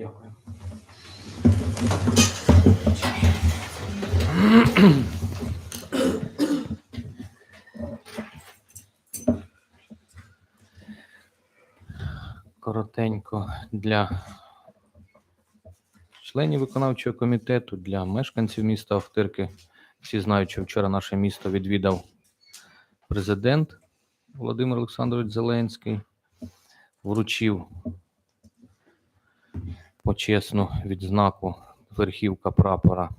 Дякую. Коротенько для членів виконавчого комітету, для мешканців міста Охтирки. Всі знають, що вчора наше місто відвідав президент Володимир Олександрович Зеленський, вручив почесну відзнаку верхівка прапора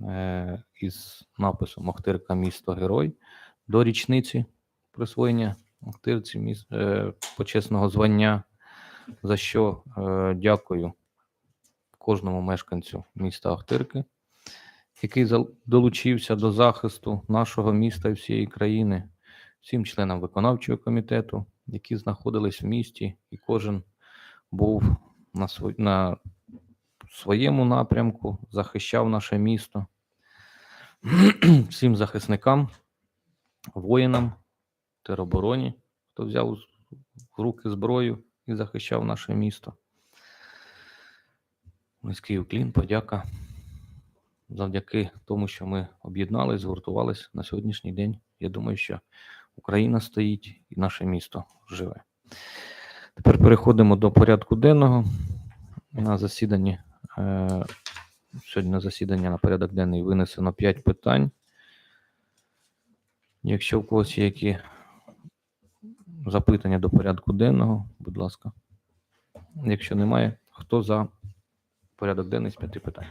е, із написом Охтирка місто Герой до річниці присвоєння Охтирці міс- е, почесного звання, за що е, дякую кожному мешканцю міста Охтирки, який долучився до захисту нашого міста і всієї країни, всім членам виконавчого комітету, які знаходились в місті, і кожен був на, сво- на своєму напрямку, захищав наше місто. Всім захисникам, воїнам, теробороні, хто взяв в руки зброю і захищав наше місто. Низький уклін, подяка. Завдяки тому, що ми об'єднались, згуртувались на сьогоднішній день. Я думаю, що Україна стоїть і наше місто живе. Тепер переходимо до порядку денного. На засіданні е, сьогодні на засідання на порядок денний винесено 5 питань. Якщо в когось є які запитання до порядку денного, будь ласка. Якщо немає, хто за порядок денний з п'яти питань?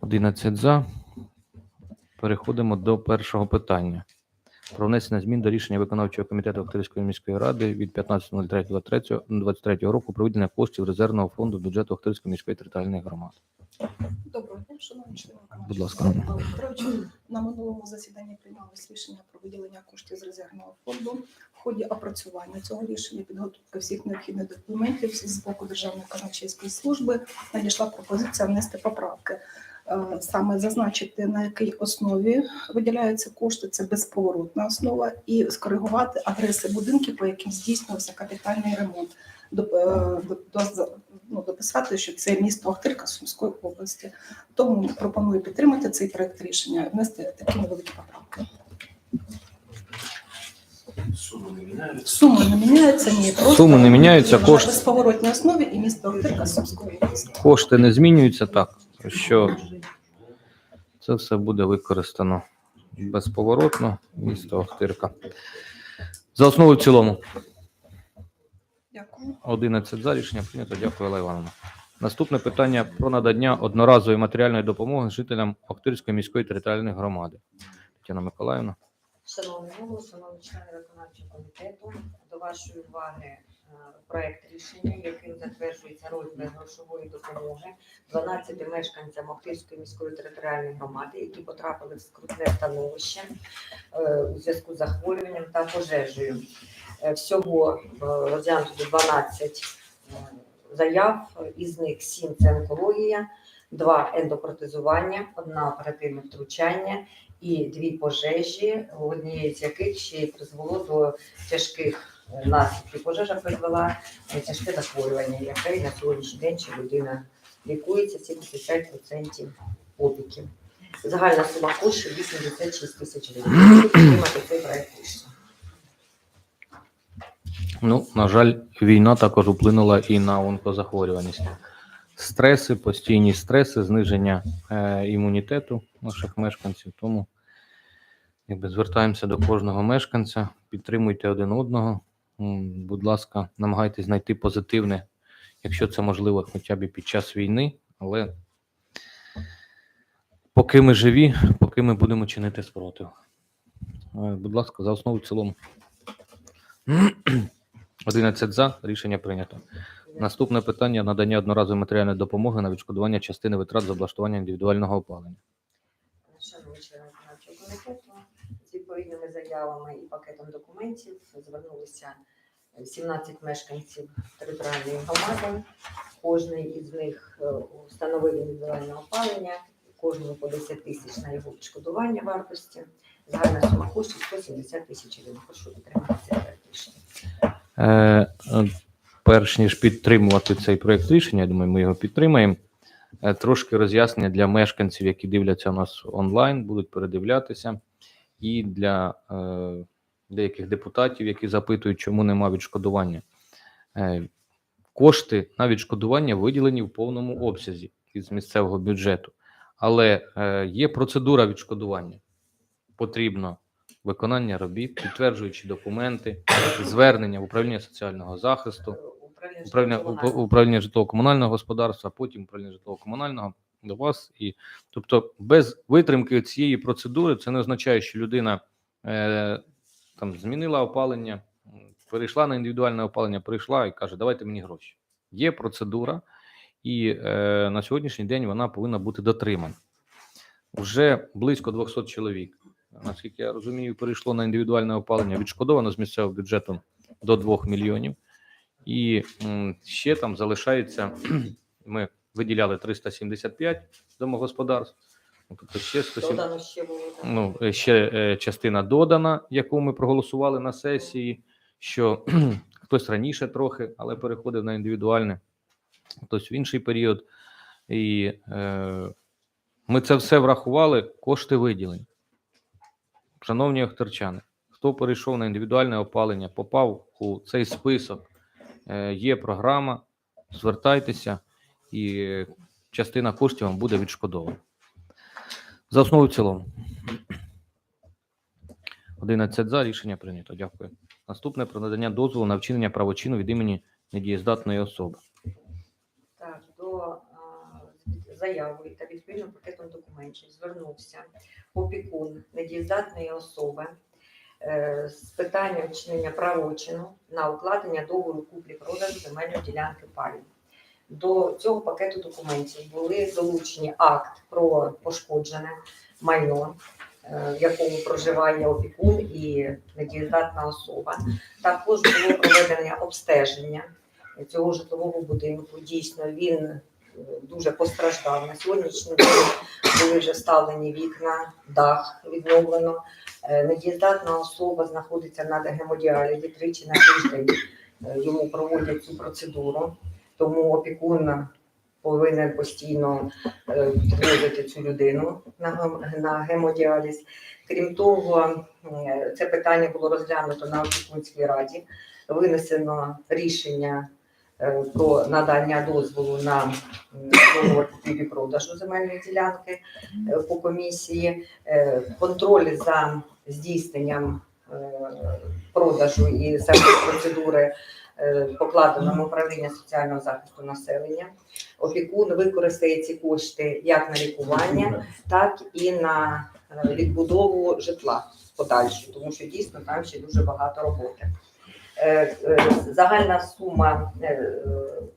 11 за. Переходимо до першого питання. Про внесення змін до рішення виконавчого комітету Охтирської міської ради від 15.03.23 року про виділення коштів резервного фонду бюджету Охтирської міської територіальної громади. Доброго дня, шановні члени Будь ласка. На минулому засіданні приймалось рішення про виділення коштів з резервного фонду. В ході опрацювання цього рішення підготовки всіх необхідних документів з боку Державної казначейської служби надійшла пропозиція внести поправки. Е, Саме зазначити на якій основі виділяються кошти, це безповоротна основа, і скоригувати адреси будинків, по яким здійснювався капітальний ремонт. Е, до- до- ну, дописати, що це місто Охтирка Сумської області. Тому пропоную підтримати цей проект рішення внести такі невеликі поправки. Сума не міняється. Суми не міняються, ні. Просто Суми не міняються, на кошти. безповоротній основі і місто Охтирка Сумської області. Кошти не змінюються так, що це все буде використано безповоротно. Місто Охтирка. За основу в цілому. Дякую. 11 за рішення прийнято. Дякую, Олег Івановна. Наступне питання про надання одноразової матеріальної допомоги жителям Охтирської міської територіальної громади. Тетяна Миколаївна. Шановний голово, шановні члени виконавчого комітету, до вашої уваги проект рішення, яким затверджується розмір грошової допомоги 12 мешканцям Охтирської міської територіальної громади, які потрапили в скрутне становище е, у зв'язку з захворюванням та пожежею. Е, Всього е, розглянуто 12 е, заяв, із них 7 – це онкологія, 2 – ендопротезування, одна оперативне втручання і дві пожежі, однієї з яких ще й призвело до тяжких наслідків. Пожежа призвела тяжке захворювання, яке на сьогоднішній день ще людина лікується 75% опіків. Загальна сума коштів 86 тисяч гривень. Цей проект рішення. Ну, на жаль, війна також вплинула і на онкозахворюваність. Стреси, постійні стреси, зниження е, імунітету наших мешканців. Тому якби звертаємося до кожного мешканця, підтримуйте один одного. Будь ласка, намагайтесь знайти позитивне, якщо це можливо, хоча б під час війни. Але поки ми живі, поки ми будемо чинити спротив. Е, Будь ласка, за основу в цілому. 11 за. Рішення прийнято. Наступне питання надання одноразової матеріальної допомоги на відшкодування частини витрат з облаштування індивідуального опалення. Шановні члени виконавчого комітету, з заявами і пакетом документів звернулися 17 мешканців територіальної громади. Кожний із них е, встановив індивідуальне опалення, кожному по 10 тисяч на його відшкодування вартості. Загальна сума коштів 170 тисяч гривень. Прошу підтримати проект рішення. Е, е, перш ніж підтримувати цей проєкт рішення, я думаю, ми його підтримаємо. Е, Трошки роз'яснення для мешканців, які дивляться нас онлайн, будуть передивлятися, і для е, деяких депутатів, які запитують, чому нема відшкодування. Е, кошти на відшкодування виділені в повному обсязі із місцевого бюджету, але е, є процедура відшкодування. Потрібно виконання робіт, підтверджуючи документи, звернення в управління соціального захисту, Управління управління, житлово-комунального. господарства, потім управління житлово-комунального до вас. І, тобто, без витримки цієї процедури це не означає, що людина е, там змінила опалення, перейшла на індивідуальне опалення, прийшла і каже, давайте мені гроші. Є процедура, і е, на сьогоднішній день вона повинна бути дотримана. Вже близько 200 чоловік, наскільки я розумію, перейшло на індивідуальне опалення, відшкодовано з місцевого бюджету до 2 мільйонів. І ще там залишається, ми виділяли 375 домогосподарств, ну, тобто ще 170, Додано ще було. ну, е, ще е, частина додана, яку ми проголосували на сесії, що хтось раніше трохи, але переходив на індивідуальне, хтось в інший період. І е, ми це все врахували, кошти виділені. Шановні охтерчани, хто перейшов на індивідуальне опалення, попав у цей список, е, є програма, звертайтеся, і частина коштів вам буде відшкодована. За основу і в цілому. 11 за рішення прийнято. Дякую. Наступне про надання дозволу на вчинення правочину від імені недієздатної особи. Так, до а, з та відповідним пакетом документів звернувся опікун недієздатної особи е, з питанням вчинення правочину на укладення договору куплі-продажу земельної ділянки паю. До цього пакету документів були долучені акт про пошкоджене майно, е, в якому проживає опікун і недієздатна особа. Також було проведення обстеження цього житлового будинку. Дійсно, він е, дуже постраждав. На сьогоднішній день були вже вставлені вікна, дах відновлено. Е, Недієздатна особа знаходиться на гемодіалізі тричі на тиждень. Йому проводять цю процедуру, тому опікун повинен постійно е, підвозити цю людину на на гемодіаліз. Крім того, е, це питання було розглянуто на опікунській раді. Винесено рішення е, про надання дозволу на договор купівлі-продажу земельної ділянки е, по комісії, Е, контроль за здійсненням е, продажу і саме процедури е, покладено на управління соціального захисту населення. Опікун використає ці кошти як на лікування, так і на е, відбудову житла подальшу, тому що дійсно там ще дуже багато роботи. Е, Загальна сума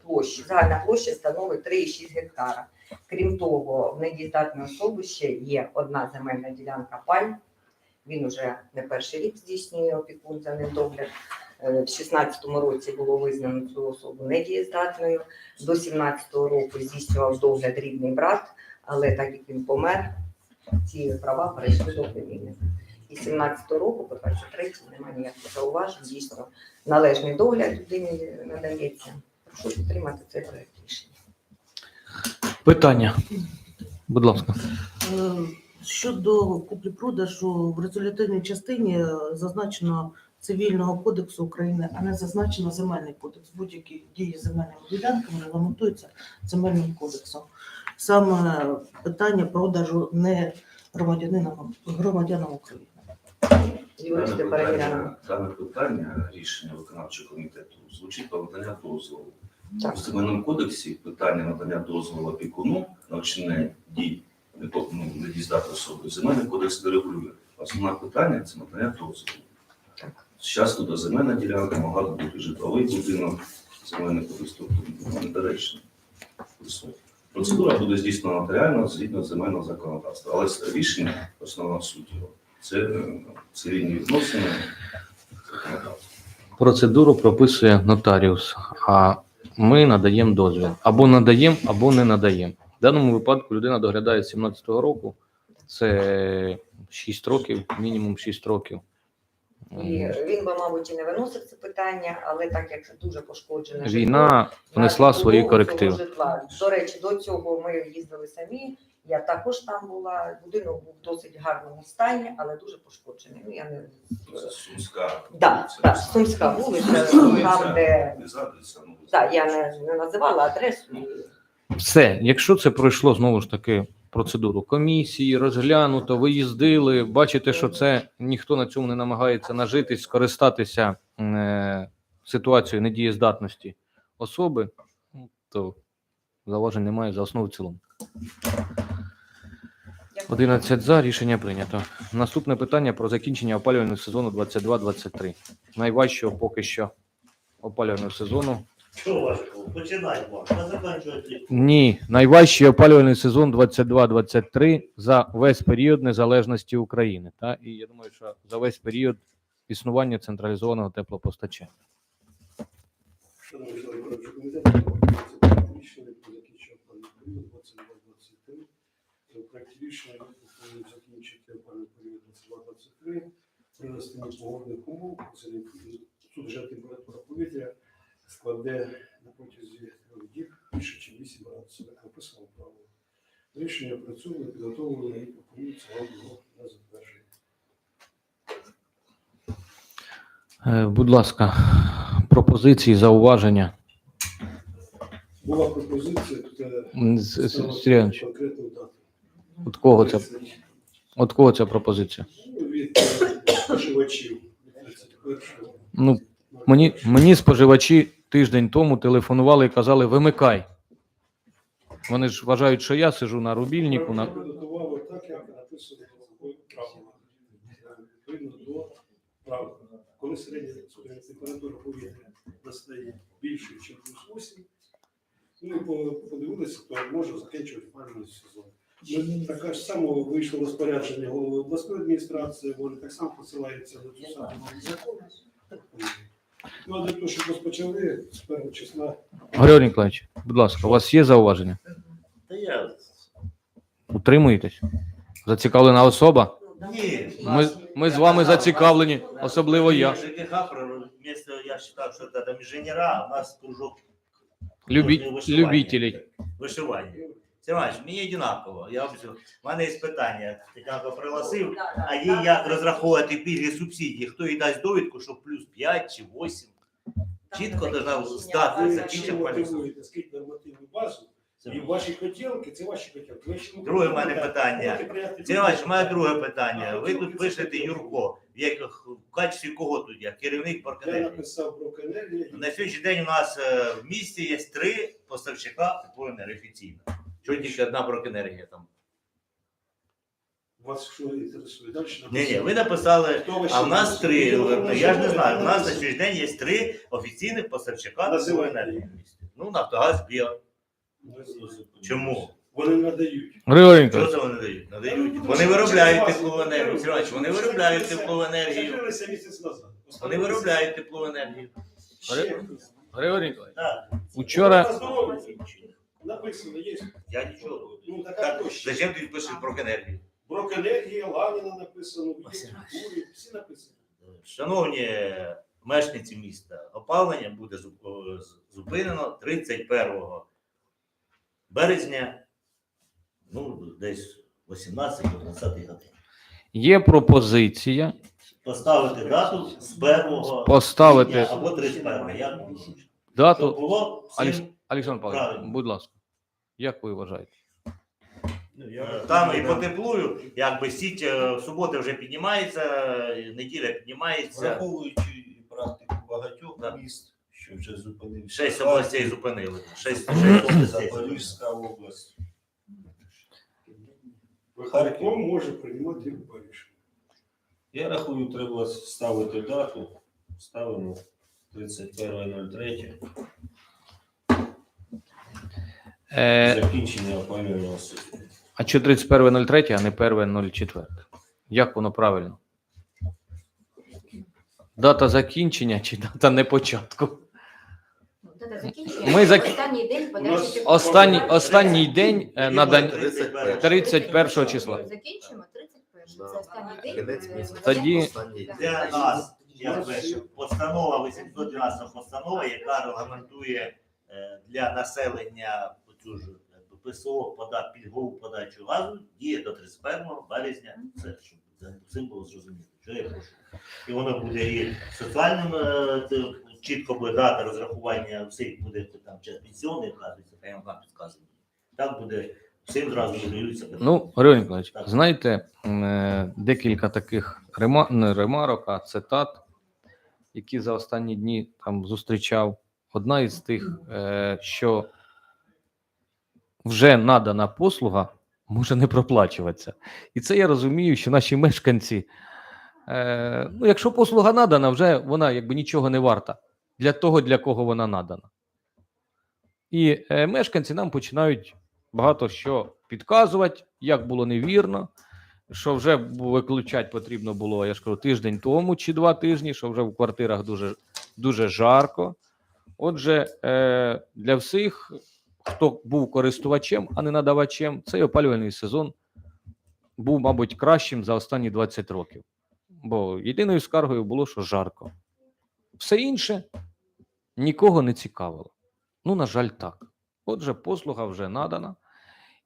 площі, загальна площа становить 3,6 гектара. Крім того, в недієздатної особи ще є одна земельна ділянка пай. Він уже не перший рік здійснює опікун за ним. Е, В 16-му році було визнано цю особу недієздатною. До 17-го року здійснював догляд рідний брат, але так як він помер, ці права перейшли до племінника. І 17-го року по 23 немає ніяких зауважень. Дійсно, належний догляд людині надається. Прошу підтримати цей проект рішення. Питання. Будь ласка. Е, Щодо куплі-продажу в резолютивній частині е, зазначено цивільного кодексу України, а не зазначено земельний кодекс. Будь-які дії земельними ділянками регламентуються земельним кодексом. Саме питання продажу не громадянинам громадянам України. Юристи Дане питання, дане питання рішення виконавчого комітету звучить про надання дозволу. Так. У Земельному кодексі питання надання дозволу опікуну на вчинення дій не ну, недієздатної особи. Земельний кодекс не регулює. Основне питання це надання дозволу. Зараз тут земельна ділянка могла б бути житловий будинок, тобто ну, недоречно. Процедура буде здійснена нотаріально згідно земельного законодавства, але рішення основного суті це е, цивільні відносини. Процедуру прописує нотаріус, а ми надаємо дозвіл. Або надаємо, або не надаємо. В даному випадку людина доглядає з 17-го року. Це 6 років, мінімум 6 років. І він би, мабуть, і не виносив це питання, але так як дуже пошкоджене житло, Війна внесла свої корективи. житла. До речі, до цього ми їздили самі. Я також там була. Будинок був в досить гарному стані, але дуже пошкоджений. Ну я не Це Сумська. да, так, Сумська вулиця, там, де ну, да, я не, не називала адресу. Все, якщо це пройшло знову ж таки процедуру комісії, розглянуто, ви їздили, бачите, що це ніхто на цьому не намагається нажитись, скористатися е, ситуацією недієздатності особи, ну, то зауважень немає за основу в цілому. Дякую. 11 за рішення прийнято. Наступне питання про закінчення опалювального сезону 22-23. Найважчого поки що опалювального сезону Що важко? Починай, Марк, закінчувати. Ні, найважчий опалювальний сезон 22-23 за весь період незалежності України. Та? І я думаю, що за весь період існування централізованого теплопостачання. Шановні члени виконавчого комітету, це рішення про закінчення опалювального періоду 22-23. В проекті рішення ми пропонуємо закінчити опалювальний період 22-23 при настанні погодних умов. Це суджа температура повітря складе на протязі трьох діб більше, ніж 8 градусів. Як написано в правилах. Рішення працює, підготовлено і пропонується вам його на затвердження. Е, Будь ласка, пропозиції, зауваження. Була пропозиція е, М, з- з- встановити Сергій Іванович, конкретну дату. От кого це, от кого ця пропозиція? Ну, від е, споживачів. від 31-го. Ну, мені, мені споживачі тиждень тому телефонували і казали, вимикай. Вони ж вважають, що я сижу на рубільнику. На... Відповідно до правил. Коли середня температура повітря настає більше, ніж плюс 8, ну і подивилися, то може закінчувати опалювальний сезон. Ми така ж само вийшло розпорядження голови обласної адміністрації, вони так само посилаються на цю саму закон. Ну, для того, щоб розпочали з першого числа Григорій Ніколаївич, будь ласка, у вас є зауваження? Та я. Утримуєтесь? Зацікавлена особа? Ні. Ми, ми з вами зацікавлені, особливо я. ЖКХ, про- вместо, я считав, що це там інженера, а у нас кружок Любі, вишивання. любителей. вишивання. Сергій, мені однаково. Я. У мене є питання. Тетянко пригласив, а їй як розраховувати пільги субсидії? Хто їй дасть довідку, що плюс 5 чи 8? Чітко должна здати опалювальний мотивуєте скільки нормативну базу, і ваші хотілки, це ваші хотілки. Друге в мене питання. Сергій Іванович, мене друге А, питання. Ви тут пишете. Юрко, в яких в качестві кого тут я? Керівник Я написав про. На сьогоднішній день у нас е, в місті є три поставщика теплоенергії офіційно. Чого тільки одна прокенергія там? Вас що інтересує? Далі Ні, ні, ви написали, Хто ви а в нас три. написали? Я ж не знаю, у нас на Написано. день є три офіційних поставщика Називайте. теплоенергії в місті. Ну, Нафтогаз, Біо. Чому? Вони надають. Григорій Ніколаївич, це вони дають? Надають. Вони виробляють теплову енергію. Сергій Іванович, вони виробляють теплову енергію. Закрилися місяць назад. Вони виробляють теплову енергію. Ще. Григорій Ніколаївич, Так. учора, На здоров'я. Написано, є. Я нічого. Ну, така Так, точно. зачем ти пишеш про енергію? Брокенергія, Ланіна написано, Василь всі написано. Шановні мешканці міста, опалення буде зупинено 31 березня, ну, десь 18-20 годин. є пропозиція Поставити дату з 1 Поставити або 31 як. Щоб дату. було всім, Алекс- Олександр Павлович, Правильно. будь ласка, як ви вважаєте? е, там і по теплую, якби сіть е, в суботи вже піднімається, е, неділя піднімається, Враховуючи практику багатьох Так. міст, що вже зупинився. шість областей зупинили. Харків, шість областей. Запорізька область. Виконком може приймати любе рішення. Я рахую, треба ставити дату. Ставимо 31.03. Е, Закінчення опалювального сезону. а що 31.03, а не 1.04? Як воно правильно? Дата закінчення чи дата не початку? Дата закінчення. Ми зак- Останній день нас подачі. Останній, останній день е, надань 31. 31 числа. Закінчимо 31. Це останній день. Кінець е, місяця. Тоді-. Для нас як пише, постанова 812 постанова, яка регламентує е, для населення ж ПСО пода пільгову подачу газу, діє до 31 березня. Це щоб це всім було зрозуміло. Що я прошу. І воно буде і соціальним е, це чітко буде дата розрахування всіх буде там чи пенсіонний вказується, хай вам вам підказує. Так буде всім зразу. Ну, Григорій Миколаївич, знаєте, е, декілька таких рема... не ремарок, а цитат, які за останні дні там зустрічав. Одна із тих, е, що вже надана послуга може не проплачуватися. І це я розумію, що наші мешканці, е, ну, якщо послуга надана, вже вона якби нічого не варта для того, для кого вона надана. І е, мешканці нам починають багато що підказувати, як було невірно, що вже виключати потрібно було, я ж кажу, тиждень тому чи два тижні, що вже в квартирах дуже, дуже жарко. Отже, е, для всіх, хто був користувачем, а не надавачем, цей опалювальний сезон був, мабуть, кращим за останні 20 років. Бо єдиною скаргою було, що жарко. Все інше нікого не цікавило. Ну, на жаль, так. Отже, послуга вже надана.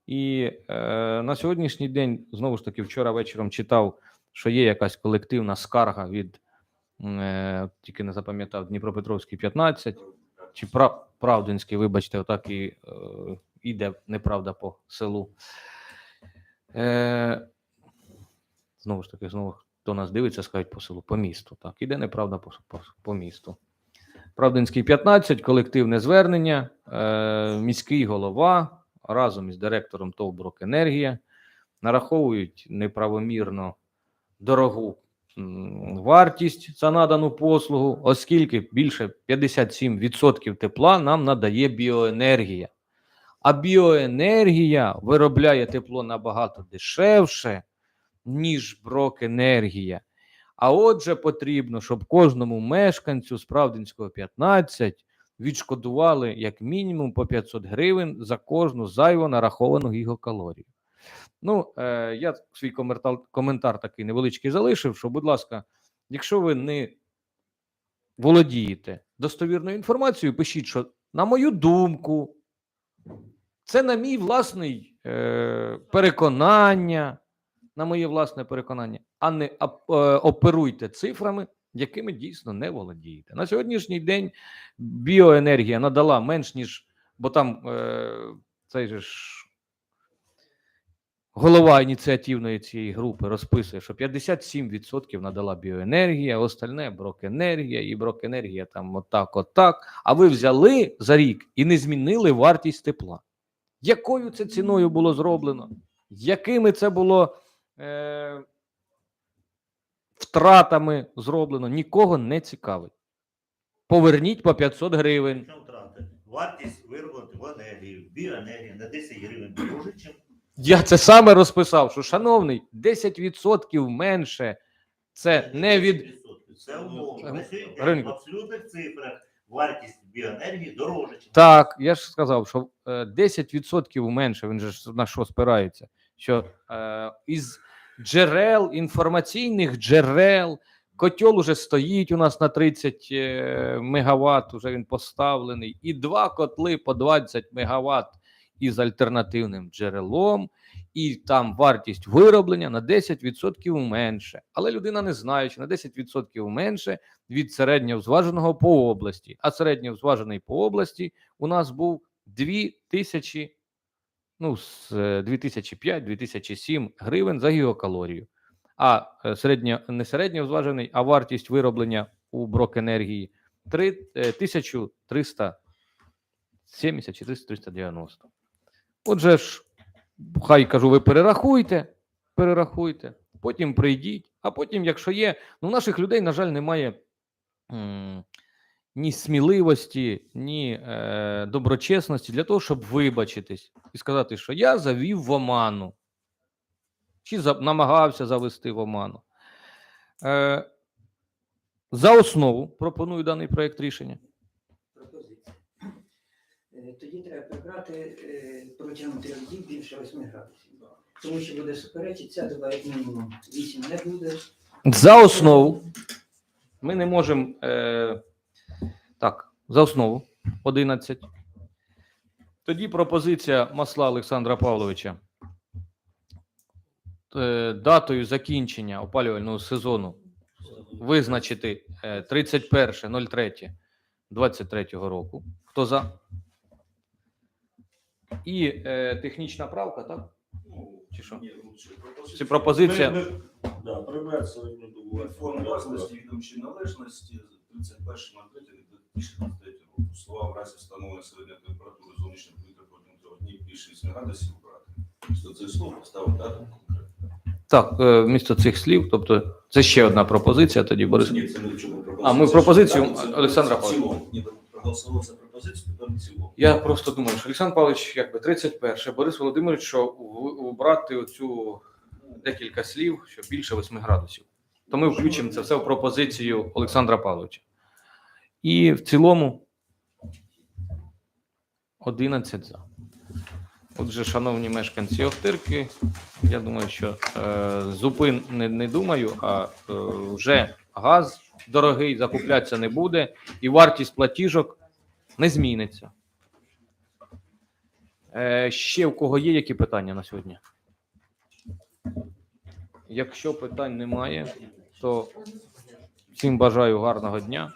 І е, на сьогоднішній день, знову ж таки, вчора вечором читав, що є якась колективна скарга від е, тільки не запам'ятав Дніпропетровський 15 чи Пра- Правдинський, вибачте, отак і е, неправда по селу. Е, знову ж таки, знову хто нас дивиться, скажуть по селу, по місту. Так, іде неправда по, по, по місту. Правдинський 15, колективне звернення, е, міський голова разом із директором ТОВ «Брокенергія» нараховують неправомірно дорогу вартість за надану послугу, оскільки більше 57% тепла нам надає біоенергія. А біоенергія виробляє тепло набагато дешевше, ніж брокенергія. А отже, потрібно, щоб кожному мешканцю Справдинського 15 відшкодували як мінімум по 500 гривень за кожну зайво нараховану гігакалорію. Ну, е, я свій коментар, коментар такий невеличкий залишив, що, будь ласка, якщо ви не володієте достовірною інформацією, пишіть, що на мою думку, це на мій власний е, переконання, на моє власне переконання, а не е, оперуйте цифрами, якими дійсно не володієте. На сьогоднішній день біоенергія надала менш ніж, бо там е, цей же ж голова ініціативної цієї групи розписує, що 57% надала біоенергія, остальне брокенергія, і брокенергія там отак, отак. А ви взяли за рік і не змінили вартість тепла. Якою це ціною було зроблено? Якими це було е, втратами зроблено? Нікого не цікавить. Поверніть по 500 гривень. Вартість виробленої в енергії, біоенергії на 10 гривень дороже, чим Я це саме розписав, що, шановний, 10% менше це не від Це умовно. Гринко. в абсолютних цифрах вартість біоенергії дороже, чим Так, я ж сказав, що е, 10% менше, він же ж на що спирається, що е, із джерел, інформаційних джерел, котел уже стоїть у нас на 30 е, мегаватт, уже він поставлений, і два котли по 20 мегаватт із альтернативним джерелом, і там вартість вироблення на 10% менше. Але людина не знає, що на 10% менше від середньозваженого по області. А середньозважений по області у нас був 2000, ну, з е, 2005-2007 гривень за гігакалорію. А е, середньо, не середньозважений, а вартість вироблення у брокенергії 3, е, 1370 чи 390. Отже ж, хай кажу, ви перерахуйте, перерахуйте, потім прийдіть, а потім, якщо є, ну, наших людей, на жаль, немає м, ні сміливості, ні е, доброчесності для того, щоб вибачитись і сказати, що я завів в оману, чи за, намагався завести в оману. Е, за основу пропоную даний проєкт рішення. Е, Тоді треба прибрати е, протягом трьох діб більше 8 градусів. Тому що буде суперечитися, два як мінімум 8 не буде. За основу. Ми не можемо. Е, так, за основу 11. Тоді пропозиція масла Олександра Павловича. Е, датою закінчення опалювального сезону визначити е, 31.03.23 року. Хто за? І е, технічна правка, так? Чи що? Ні, Чи пропозиція? Ми- ми- Да, прибрати середньодобове Форми власності відомчої належності 31.03.2023 року. Слова в разі встановлення середньої температури зовнішнього повітря протягом трьох днів більше 8 градусів брати. Після цих слов поставити дату конкретно. Так, е, вмісто цих слів, тобто це ще одна пропозиція тоді, Борис. Ні, це не в чому пропозиція. А, ми пропозицію це Олександра в цілому. Ні, проголосували за пропозицію. Я просто думаю, що Олександр Павлович, якби 31, Борис Володимирович, що убрати оцю декілька слів, що більше 8 градусів. То ми включимо це все в пропозицію Олександра Павловича. І в цілому 11 за. Отже, шановні мешканці Охтирки, я думаю, що е, зупин не, не думаю, а е, вже газ дорогий, закуплятися не буде, і вартість платіжок не зміниться. Е, ще в кого є які питання на сьогодні? Якщо питань немає, то всім бажаю гарного дня.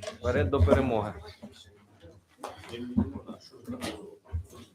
Вперед до перемоги.